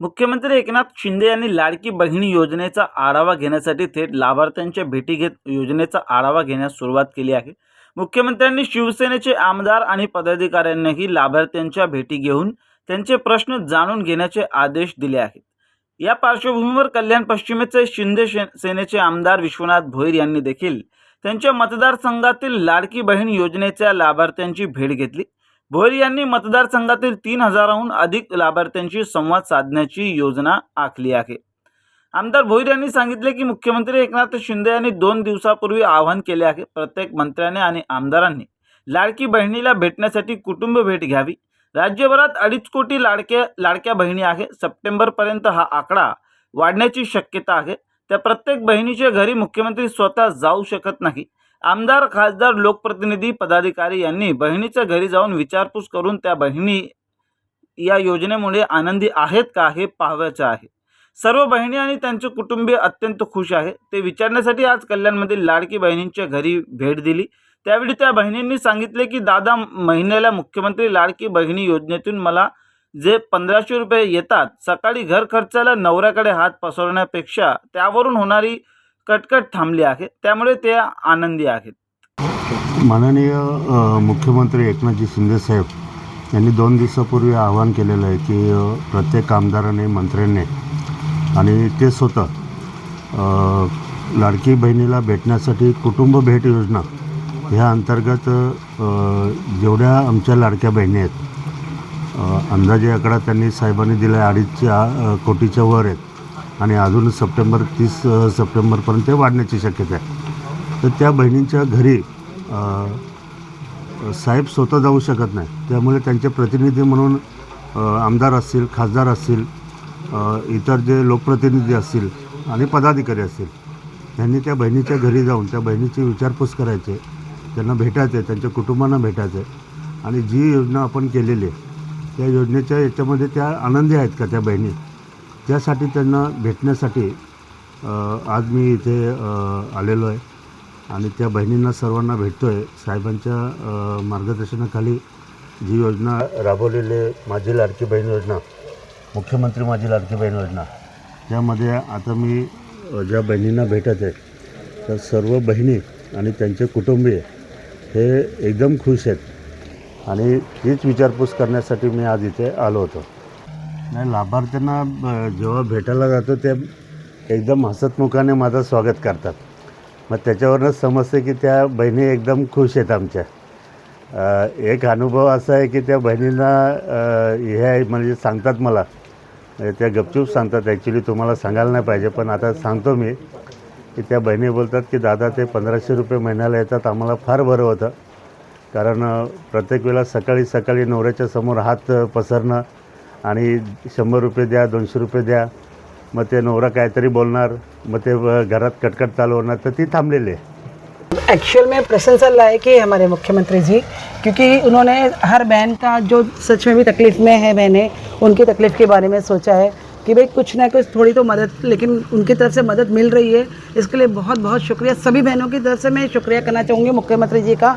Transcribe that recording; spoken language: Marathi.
मुख्यमंत्री एकनाथ शिंदे यांनी लाडकी बहिणी योजनेचा आढावा घेण्यासाठी थेट लाभार्थ्यांच्या भेटी घेत योजनेचा आढावा घेण्यास सुरुवात केली आहे. मुख्यमंत्र्यांनी शिवसेनेचे आमदार आणि पदाधिकाऱ्यांनाही लाभार्थ्यांच्या भेटी घेऊन त्यांचे प्रश्न जाणून घेण्याचे आदेश दिले आहेत. या पार्श्वभूमीवर कल्याण पश्चिमेचे शिंदे शे- सेनेचे आमदार विश्वनाथ भोईर यांनी देखील त्यांच्या मतदारसंघातील लाडकी बहीण योजनेच्या लाभार्थ्यांची भेट घेतली. भोईर यांनी मतदारसंघातील तीन हजाराहून अधिक लाभार्थ्यांशी संवाद साधण्याची योजना आखली आहे. आमदार भोईर यांनी सांगितले की मुख्यमंत्री एकनाथ शिंदे यांनी दोन दिवसापूर्वी आवाहन केले आहे प्रत्येक मंत्र्याने आणि आमदारांनी लाडकी बहिणीला भेटण्यासाठी कुटुंब भेट घ्यावी. राज्यभरात अडीच कोटी लाडक्या लाडक्या बहिणी आहे. सप्टेंबरपर्यंत हा आकडा वाढण्याची शक्यता आहे. त्या प्रत्येक बहिणीच्या घरी मुख्यमंत्री स्वतः जाऊ शकत नाही. आमदार खासदार लोकप्रतिनिधी पदाधिकारी यांनी बहिणीच्या घरी जाऊन विचारपूस करून त्या बहिणी या योजनेमुळे आनंदी आहेत का हे पाहायचं आहे. सर्व बहिणी आणि त्यांचे कुटुंबीय अत्यंत खुश आहे. ते विचारण्यासाठी आज कल्याणमधील लाडकी बहिणींच्या घरी भेट दिली. त्यावेळी त्या बहिणींनी सांगितले की दादा महिन्याला मुख्यमंत्री लाडकी बहिणी योजनेतून मला जे पंधराशे रुपये येतात सकाळी घर खर्चाला नवऱ्याकडे हात पसरवण्यापेक्षा त्यावरून होणारी कटकट थांबली आहे त्यामुळे ते आनंदी आहेत. माननीय मुख्यमंत्री एकनाथजी शिंदेसाहेब यांनी दोन दिवसापूर्वी आवाहन केलेलं आहे की प्रत्येक आमदाराने मंत्र्यांनी आणि ते स्वतः लाडकी बहिणीला भेटण्यासाठी कुटुंब भेट योजना ह्या अंतर्गत जेवढ्या आमच्या लाडक्या बहिणी आहेत अंदाजे आकडा त्यांनी साहेबांनी दिला आहे अडीचच्या कोटीच्या वर आहेत. आणि अजून सप्टेंबर तीस सप्टेंबरपर्यंत वाढण्याची शक्यता आहे. तर त्या बहिणींच्या घरी साहेब स्वतः जाऊ शकत नाही. त्यामुळे त्यांचे प्रतिनिधी म्हणून आमदार असतील खासदार असतील इतर जे लोकप्रतिनिधी असतील आणि पदाधिकारी असतील यांनी त्या बहिणीच्या घरी जाऊन त्या बहिणीची विचारपूस करायचे त्यांना भेटायचं आहे त्यांच्या कुटुंबांना भेटायचं आहे आणि जी योजना आपण केलेली आहे त्या योजनेच्या याच्यामध्ये त्या आनंदी आहेत का त्या बहिणी? त्यासाठी त्यांना भेटण्यासाठी आज मी इथे आलेलो आहे. आणि त्या बहिणींना सर्वांना भेटतो आहे साहेबांच्या मार्गदर्शनाखाली जी योजना राबवलेली माझी लाडकी बहीण योजना मुख्यमंत्री माझी लाडकी बहीण योजना त्यामध्ये आता मी ज्या बहिणींना भेटत आहे तर सर्व बहिणी आणि त्यांचे कुटुंबीय हे एकदम खुश आहेत. आणि तीच विचारपूस करण्यासाठी मी आज इथे आलो होतो. नाही लाभार्थ्यांना जेव्हा भेटायला जातो ते एकदम हसतमुखाने माझं स्वागत करतात. मग त्याच्यावरूनच समजते की त्या बहिणी एकदम खुश आहेत आमच्या. एक अनुभव असा आहे की त्या बहिणींना हे आहे म्हणजे सांगतात मला. म्हणजे त्या गपचूप सांगतात. ॲक्च्युली तुम्हाला सांगायला नाही पाहिजे पण आता सांगतो मी. की त्या बहिणी बोलतात की दादा ते पंधराशे रुपये महिन्याला येतात. आम्हाला फार बरं होतं. कारण प्रत्येक वेळेला सकाळी सकाळी नवऱ्याच्या समोर हात पसरणं आणि शंभर रुपये द्या, दोनशे रुपये द्या. मग ते नवरा काहीतरी बोलणार, मग ते घरात कटकट चालू होणार, तर ती थांबलेली एक्चुअल में प्रशंसा लायक है हमारे मुख्यमंत्री जी, क्योंकि उन्होंने हर बहन का जो सच में भी तकलीफ़ में है बहनें, उनकी तकलीफ़ के बारे में सोचा है कि भाई कुछ ना कुछ थोड़ी तो मदद, लेकिन उनकी तरफ़ से मदद मिल रही है। इसके लिए बहुत बहुत शुक्रिया। सभी बहनों की तरफ़ से मैं शुक्रिया करना चाहूँगी मुख्यमंत्री जी का।